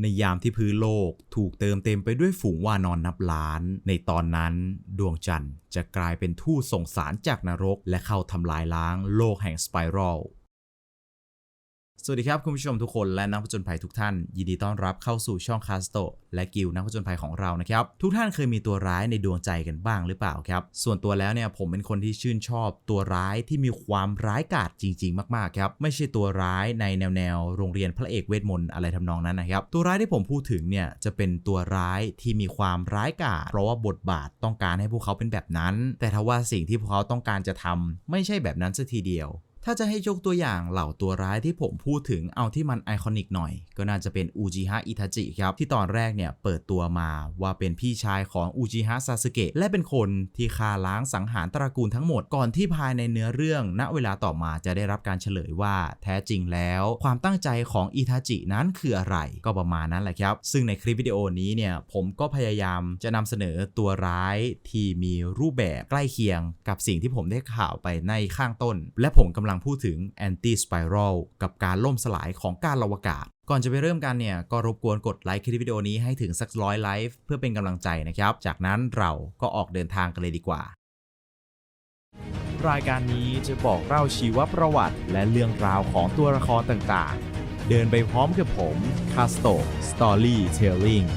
ในยามที่พื้นโลกถูกเติมเต็มไปด้วยฝูงวานอนนับล้าน ในตอนนั้น ดวงจันทร์จะกลายเป็นทูตส่งสารจากนรก และเข้าทำลายล้างโลกแห่งสไปรัล สวัสดีครับ คุณผู้ชมทุกคนและนักผจญภัยทุกท่าน ยินดีต้อนรับเข้าสู่ช่องคาสโตและกิลนักผจญภัยของเรานะครับ ทุกท่านเคยมีตัวร้ายในดวงใจกันบ้างหรือเปล่าครับ ส่วนตัวแล้วเนี่ยผมเป็นคนที่ชื่นชอบตัวร้ายที่มีความร้ายกาจจริง ๆ มากๆครับไม่ใช่ตัวร้ายในแนวแนวโรงเรียนพระเอกเวทมนต์อะไรทำนองนั้นนะครับตัวร้ายที่ผมพูดถึงเนี่ยจะเป็นตัวร้ายที่มีความร้ายกาจเพราะว่าบทบาทต้องการให้พวกเขาเป็นแบบนั้น แต่ทว่าสิ่งที่พวกเขาต้องการจะทำไม่ใช่แบบนั้นสัทีเดียว ถ้าจะให้ยกตัวอย่างเหล่าตัวร้ายที่ผมพูดถึงเอาที่มันไอคอนิกหน่อย ก็น่าจะเป็นอูจิฮะอิทาจิครับ ที่ตอนแรกเนี่ยเปิดตัวมาว่าเป็นพี่ชายของอูจิฮะซาสึเกะและเป็นคนที่ฆ่าล้างสังหารตระกูลทั้งหมดก่อนที่ภายในเนื้อเรื่อง ณเวลาต่อมาจะได้รับการเฉลยว่าแท้จริงแล้ว ความตั้งใจของอิทาจินั้นคืออะไรก็ประมาณนั้นแหละครับ ซึ่งในคลิปวิดีโอนี้เนี่ยผมก็พยายามจะนำเสนอตัวร้ายที่มีรูปแบบใกล้เคียงกับสิ่งที่ผมได้ข่าวไปในข้างต้น และผมกำลังพูดถึง anti spiral กับการล่มสลายของการอวกาศ ก่อนจะไปเริ่มกันเนี่ย ก็รบกวนกดไลค์คลิปวิดีโอนี้ให้ถึงสักร้อยไลค์เพื่อเป็นกำลังใจนะครับ จากนั้นเราก็ออกเดินทางกันเลยดีกว่า รายการนี้จะบอกเล่าชีวประวัติและเรื่องราวของตัวละครต่างๆ เดินไปพร้อมกับผมคาสโต Storytelling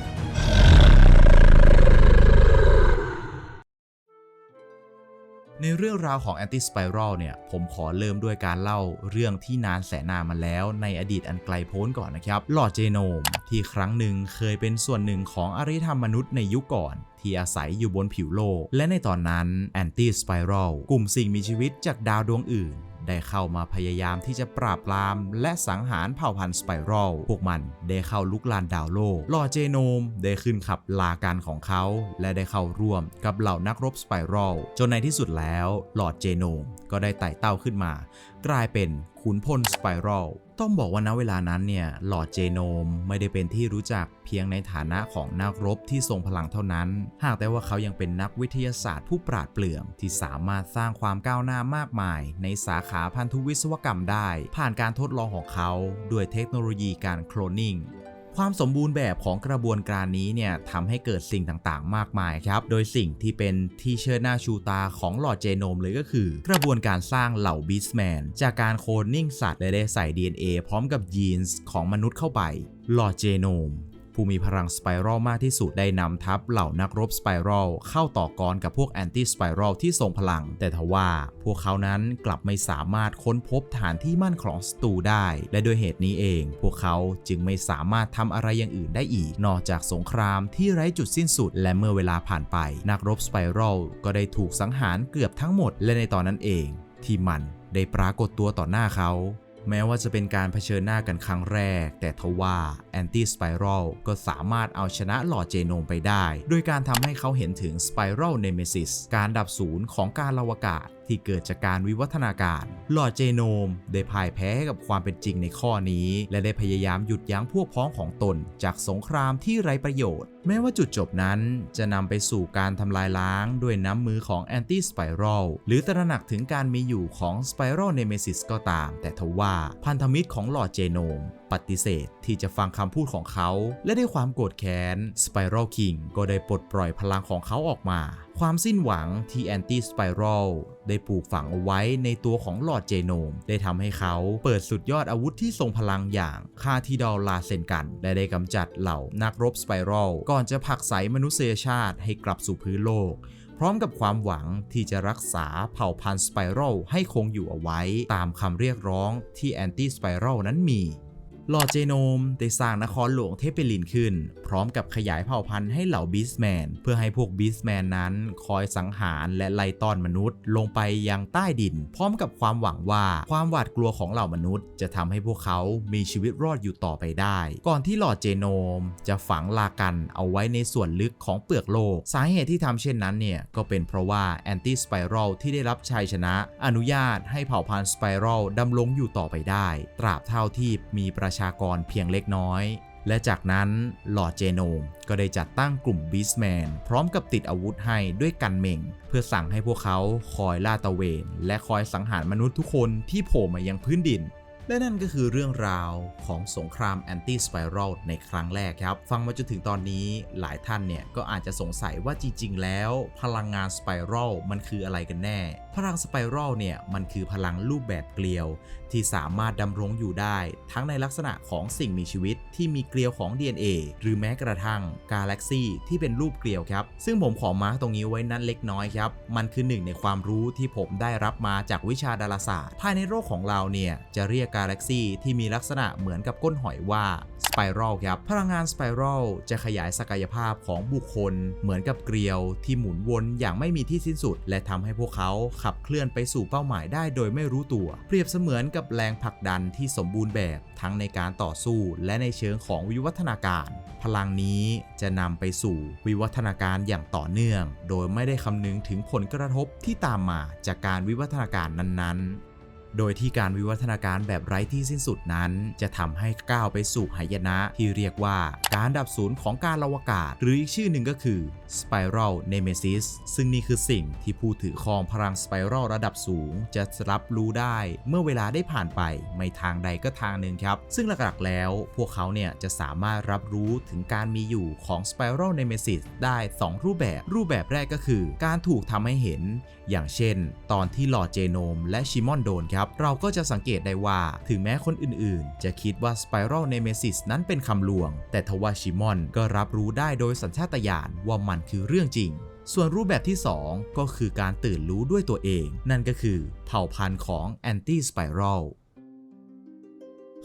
ในเรื่องราวของ Anti Spiral เนี่ย ผมขอเริ่มด้วยการเล่าเรื่องที่นานแสนนานมาแล้วในอดีตอันไกลโพ้นก่อนนะครับ หลอดเจโนม ที่ครั้งหนึ่งเคยเป็นส่วนหนึ่งของอารยธรรมมนุษย์ในยุคก่อนที่อาศัยอยู่บนผิวโลก และในตอนนั้นแอนติสไปรัลกลุ่มสิ่งมีชีวิตจากดาวดวงอื่น ได้เข้ามาพยายามที่จะปราบปรามและสังหารเผ่าพันธุ์สไปรัลพวกมันได้เข้าลุกลานดาวโลกลอเจโนมได้ขึ้นขับลาการของเขา และได้เข้าร่วมกับเหล่านักรบสไปรัลจนในที่สุดแล้วหลอดเจโนมก็ได้ไต่เต้าขึ้นมา กลายเป็นขุนพลสไปรัล ต้องบอกว่าณเวลานั้นเนี่ยหลอดเจโนมไม่ได้เป็นที่รู้จักเพียงในฐานะของนักรบที่ทรงพลังเท่านั้น หากแต่ว่าเขายังเป็นนักวิทยาศาสตร์ผู้ปราดเปรื่องที่สามารถสร้างความก้าวหน้ามากมาย ในสาขาพันธุวิศวกรรมได้ ผ่านการทดลองของเขา ด้วยเทคโนโลยีการโคลนนิ่ง ความสมบูรณ์แบบของกระบวนการนี้เนี่ยทำให้เกิดสิ่งต่างๆ มากมายครับ โดยสิ่งที่เป็นที่เชิดหน้าชูตาของหลอดเจโนมเลยก็คือ กระบวนการสร้างเหล่าบิสแมนจากการโคลนนิ่งสัตว์และได้ใส่ DNA พร้อมกับยีนส์ของมนุษย์เข้าไปหลอดเจโนม ผู้มีพลังสไปรัลมากที่สุดได้นำทัพเหล่านักรบสไปรัลเข้าต่อกรกับพวกแอนตี้สไปรัลที่ทรงพลัง แต่ทว่าพวกเขานั้นกลับไม่สามารถค้นพบฐานที่มั่นของศัตรูได้ และด้วยเหตุนี้เอง พวกเขาจึงไม่สามารถทำอะไรอย่างอื่นได้อีก นอกจากสงครามที่ไร้จุดสิ้นสุด และเมื่อเวลาผ่านไป นักรบสไปรัลก็ได้ถูกสังหารเกือบทั้งหมด และในตอนนั้นเอง ที่มันได้ปรากฏตัวต่อหน้าเขา แม้ว่าจะเป็นการเผชิญหน้ากันครั้งแรก แต่ทว่าแอนตี้สไปรัลก็สามารถเอาชนะหลอดเจโนมไปได้ โดยการทำให้เขาเห็นถึงสไปรัลเนเมซิสการดับศูนย์ของการลาวกาศ ที่เกิดจากการวิวัฒนาการหลอดเจโนม ได้พ่ายแพ้ให้กับความเป็นจริงในข้อนี้ และได้พยายามหยุดยั้งพวกพ้องของตน จากสงครามที่ไร้ประโยชน์ แม้ว่าจุดจบนั้นจะนำไปสู่การทำลายล้างด้วยน้ำมือของแอนตี้สไปรัลหรือตระหนักถึงการมีอยู่ของสไปรัลเนเมซิสก็ตาม แต่ทว่าพันธมิตรของหลอดเจโนมปฏิเสธที่จะฟังคำพูดของเขา และด้วยความโกรธแค้น Spiral King ก็ได้ปลดปล่อยพลังของเขาออกมา ความสิ้นหวังที่แอนตี้สไปรัลได้ปลูกฝังเอาไว้ในตัวของหลอดเจโนม ได้ทำให้เขาเปิดสุดยอดอาวุธที่ทรงพลังอย่างคาทีดอลลาเซนกัน และได้กำจัดเหล่านักรบสไปรัลก่อนจะผลักไสมนุษยชาติให้กลับสู่พื้นโลกพร้อมกับความหวังที่จะรักษาเผ่าพันธุ์สไปรัลให้คงอยู่เอาไว้ ตามคำเรียกร้องที่แอนตี้สไปรัลนั้นมี ลอเจโนมได้สร้างนครหลวงเทพเปลินขึ้น พร้อมกับขยายเผ่าพันธุ์ให้เหล่าบีสแมน เพื่อให้พวกบีสแมนนั้นคอยสังหารและไล่ต้อนมนุษย์ ลงไปยังใต้ดิน พร้อมกับความหวังว่าความหวาดกลัวของเหล่ามนุษย์ จะทำให้พวกเขามีชีวิตรอดอยู่ต่อไปได้ ก่อนที่ลอเจโนม จะฝังลากันเอาไว้ในส่วนลึกของเปลือกโลก สาเหตุที่ทำเช่นนั้นเนี่ยก็เป็นเพราะว่าแอนตี้สไปรัลที่ได้รับชัยชนะ อนุญาตให้เผ่าพันธุ์สไปรัลดำรงอยู่ต่อไปได้ ตราบเท่าที่มีประชากรเพียงเล็กน้อย และจากนั้นหลอร์เจโนมก็ได้จัดตั้งกลุ่มบีสแมนพร้อมกับติดอาวุธให้ด้วยกันเมง เพื่อสั่งให้พวกเขาคอยล่าตะเวน และคอยสังหารมนุษย์ทุกคนที่โผล่มายังพื้นดินและนั่นก็คือเรื่องราวของสงครามแอนตี้สไปรัลในครั้งแรกครับ ฟังมาจนถึงตอนนี้หลายท่านเนี่ย ก็อาจจะสงสัยว่าจริง ๆ แล้ว พลังงานสไปรัลมันคืออะไรกันแน่พลังสไปรัลเนี่ยมันคือพลังรูปแบบเกลียว ที่สามารถดำรงอยู่ได้ ทั้งในลักษณะของสิ่งมีชีวิตที่มีเกลียวของ DNA หรือแม้กระทั่งกาแล็กซีที่เป็นรูปเกลียวครับ ซึ่งผมขอมาตรงนี้ไว้นั้นเล็กน้อยครับ มันคือหนึ่งในความรู้ที่ผมได้รับมาจากวิชาดาราศาสตร์ ภายในโลกของเราเนี่ยจะเรียกกาแล็กซีที่มีลักษณะเหมือนกับก้นหอยว่า ไปรัลครับ พลังงานสไปรัลจะขยายศักยภาพของบุคคล เหมือนกับเกลียวที่หมุนวนอย่างไม่มีที่สิ้นสุด และทำให้พวกเขาขับเคลื่อนไปสู่เป้าหมายได้โดยไม่รู้ตัว เปรียบเสมือนกับแรงผลักดันที่สมบูรณ์แบบ ทั้งในการต่อสู้และในเชิงของวิวัฒนาการ พลังนี้จะนำไปสู่วิวัฒนาการอย่างต่อเนื่อง โดยไม่ได้คำนึงถึงผลกระทบที่ตามมาจากการวิวัฒนาการนั้นๆ โดยที่การวิวัฒนาการแบบไร้ที่สิ้นสุดนั้น จะทำให้ก้าวไปสู่หายนะที่เรียกว่าการดับศูนย์ของการอวกาศ หรืออีกชื่อหนึ่งก็คือ Spiral Nemesis ซึ่งนี่คือสิ่งที่ผู้ถือครองพลังสไปรัลระดับสูง จะรับรู้ได้เมื่อเวลาได้ผ่านไป ไม่ทางใดก็ทางหนึ่งครับ ซึ่งหลักๆแล้วพวกเขาเนี่ยจะสามารถรับรู้ถึงการมีอยู่ของ Spiral Nemesis ได้ 2 รูปแบบ รูปแบบแรกก็คือ การถูกทำให้เห็น อย่างเช่น ตอนที่หลอดเจโนมและชิมอนโดนครับเราก็จะสังเกตได้ว่าถึงแม้คนอื่นๆ จะคิดว่าสไปรัลเนเมซิสนั้นเป็นคำลวง แต่ทว่าชิมอนก็รับรู้ได้โดยสัญชาตญาณว่ามันคือเรื่องจริง ส่วนรูปแบบที่ 2 ก็คือการตื่นรู้ด้วยตัวเอง นั่นก็คือเผ่าพันธุ์ของแอนตี้สไปรัล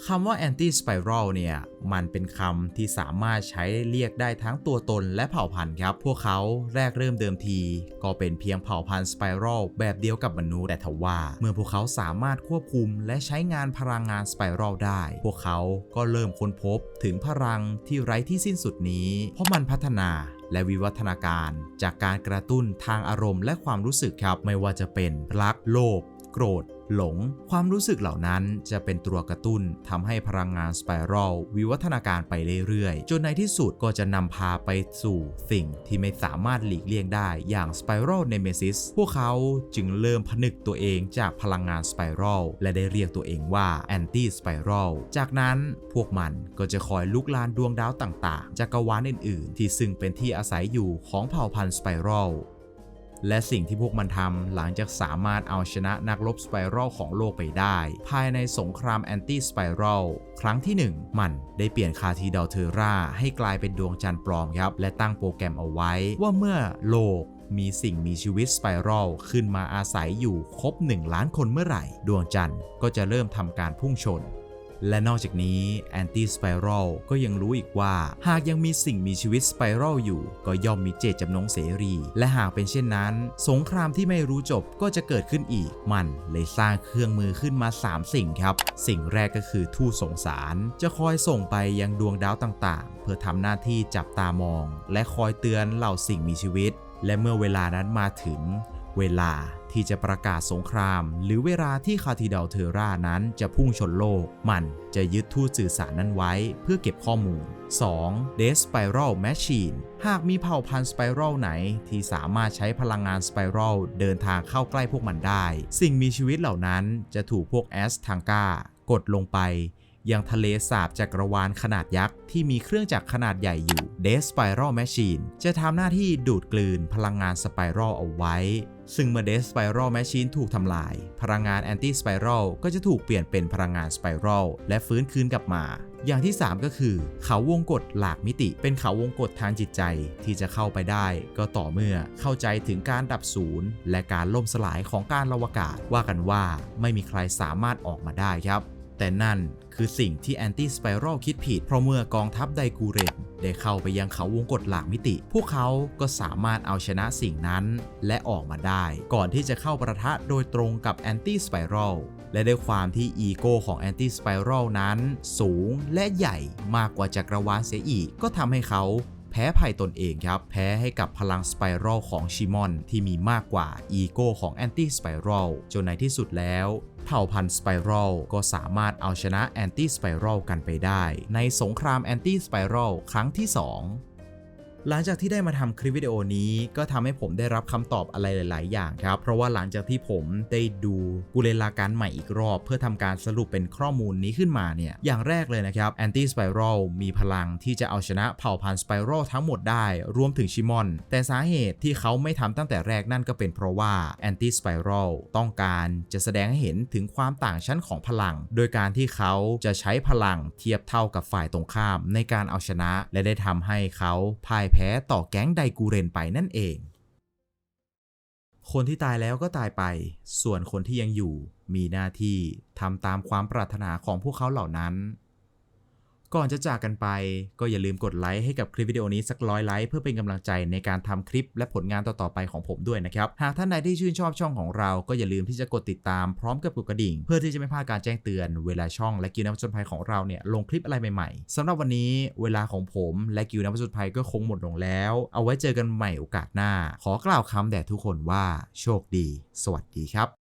คำว่า anti spiral เนี่ย มันเป็นคำที่สามารถใช้เรียกได้ทั้งตัวตนและเผ่าพันธุ์ครับ พวกเขาแรกเริ่มเดิมที ก็เป็นเพียงเผ่าพันธุ์ spiral แบบเดียวกับมนุษย์แต่ทว่า เมื่อพวกเขาสามารถควบคุมและใช้งานพลังงาน spiral ได้ พวกเขาก็เริ่มค้นพบถึงพลังที่ไร้ที่สิ้นสุดนี้ เพราะมันพัฒนาและวิวัฒนาการจากการกระตุ้นทางอารมณ์และความรู้สึกครับ ไม่ว่าจะเป็นรัก โลภ โกรธ หลง ความรู้สึกเหล่านั้นจะเป็นตัวกระตุ้นทำให้พลังงานสไปรัลวิวัฒนาการไปเรื่อยๆ จนในที่สุดก็จะนำพาไปสู่สิ่งที่ไม่สามารถหลีกเลี่ยงได้อย่างสไปรัลเนเมซิสพวกเขาจึงเริ่มผนึกตัวเองจากพลังงานสไปรัลและได้เรียกตัวเองว่าแอนตี้สไปรัลจากนั้นพวกมันก็จะคอยลุกลานดวงดาวต่างๆจักรวาลอื่นๆ ที่ซึ่งเป็นที่อาศัยอยู่ของเผ่าพันธุ์สไปรัล และสิ่งที่พวกมันทำหลังจากสามารถเอาชนะนักรบสไปรัลของโลกไปได้ ภายในสงครามแอนตี้สไปรัลครั้งที่ 1 มันได้เปลี่ยนคาทีดาเทอร่าให้กลายเป็นดวงจันทร์ปลอมครับ และตั้งโปรแกรมเอาไว้ว่าเมื่อโลกมีสิ่งมีชีวิตสไปรัลขึ้นมาอาศัยอยู่ครบ 1 ล้านคนเมื่อไหร่ ดวงจันทร์ก็จะเริ่มทำการพุ่งชน และนอกจากนี้ Anti Spiral ก็ยังรู้อีกว่า หากยังมีสิ่งมีชีวิต Spiral อยู่ ก็ย่อมมีเจตจำนงเสรี และหากเป็นเช่นนั้น สงครามที่ไม่รู้จบก็จะเกิดขึ้นอีก มันเลยสร้างเครื่องมือขึ้นมา 3 สิ่งครับ สิ่งแรกก็คือทูตส่งสาร จะคอยส่งไปยังดวงดาวต่างๆ เพื่อทำหน้าที่จับตามอง และคอยเตือนเหล่าสิ่งมีชีวิต และเมื่อเวลานั้นมาถึง เวลา ที่จะประกาศสงคราม หรือเวลาที่คาทิดลเทอร่านั้นจะพุ่งชนโลก มันจะยึดทูตสื่อสารนั้นไว้เพื่อเก็บข้อมูล 2. d e Spiral Machine หากมีเผ่าพันธุ์ Spiral ไหน ที่สามารถใช้พลังงาน Spiral เดินทางเข้าใกล้พวกมันได้ สิ่งมีชีวิตเหล่านั้นจะถูกพวกแอสทังกากดลงไป ยังทะเลสาบจักรวาลขนาดยักษ์ ที่มีเครื่องจักรขนาดใหญ่อยู่ d e Spiral Machine จะทำหน้าที่ดูดกลืนพลังงานสไปรัลเอาไว้ ซึ่งเมื่อ d e Spiral Machine ถูกทำลาย พลังงาน Anti Spiral ก็จะถูกเปลี่ยนเป็นพลังงานสไปรัลและฟื้นคืนกลับมาอย่างที่ 3 ก็คือ เขาวงกฏหลากมิติ เป็นเขาวงกฏทางจิตใจที่จะเข้าไปได้ ก็ต่อเมื่อเข้าใจถึงการดับศูนย์ และการล่มสลายของการอวกาศว่ากันว่าไม่มีใครสามารถออกมาได้ครับ แต่นั่นคือสิ่งที่แอนตี้สไปรัลคิดผิด เพราะเมื่อกองทัพไดกูเรนได้เข้าไปยังเขาวงกฏหลากมิติ พวกเขาก็สามารถเอาชนะสิ่งนั้น และออกมาได้ ก่อนที่จะเข้าประทะโดยตรงกับแอนตี้สไปรัลและด้วยความที่อีโก้ของแอนตี้สไปรัลนั้น สูงและใหญ่มากกว่าจักรวาลเสียอีก ก็ทำให้เขาแพ้ภัยตนเองครับ แพ้ให้กับพลังสไปรัลของชิมอนที่มีมากกว่าอีโก้ของแอนตี้สไปรัลจนในที่สุดแล้ว เผ่าพันธุ์สไปรัลก็สามารถเอาชนะแอนตี้สไปรัลกันไปได้ ในสงครามแอนตี้สไปรัลครั้งที่ 2 หลังจากที่ได้มาทำคลิปวิดีโอนี้ก็ทำให้ผมได้รับคำตอบอะไรหลาย ๆ อย่างครับ เพราะว่าหลังจากที่ผมได้ดูกูเลลาการใหม่อีกรอบ เพื่อทำการสรุปเป็นข้อมูลนี้ขึ้นมาเนี่ย อย่างแรกเลยนะครับแอนตี้สไปรัลมีพลังที่จะเอาชนะเผ่าพันธุ์สไปรัลทั้งหมดได้ รวมถึงชิมอน แต่สาเหตุที่เขาไม่ทำตั้งแต่แรกนั่นก็เป็นเพราะว่าแอนตี้สไปรัลต้องการจะแสดงให้เห็นถึงความต่างชั้นของพลัง โดยการที่เขาจะใช้พลังเทียบเท่ากับฝ่ายตรงข้าม ในการเอาชนะ และได้ทำให้เขาพ่ายแพ้ต่อแก๊งไดกูเรนไปนั่นเอง คนที่ตายแล้วก็ตายไป ส่วนคนที่ยังอยู่มีหน้าที่ทำตามความปรารถนาของพวกเขาเหล่านั้น ก่อนจะจากกันไป ก็อย่าลืมกดไลค์ให้กับคลิปวิดีโอนี้สักร้อยไลค์เพื่อเป็นกำลังใจในการทำคลิปและผลงานต่อๆไปของผมด้วยนะครับ หากท่านใดที่ชื่นชอบช่องของเรา ก็อย่าลืมที่จะกดติดตามพร้อมกับกดกระดิ่ง เพื่อที่จะไม่พลาดการแจ้งเตือนเวลาช่องและกิวนักผจญภัยของเราเนี่ยลงคลิปอะไรใหม่ๆสำหรับวันนี้เวลาของผมและกิวนักผจญภัยก็คงหมดลงแล้ว เอาไว้เจอกันใหม่โอกาสหน้า ขอกล่าวคำแด่ทุกคนว่า โชคดี สวัสดีครับ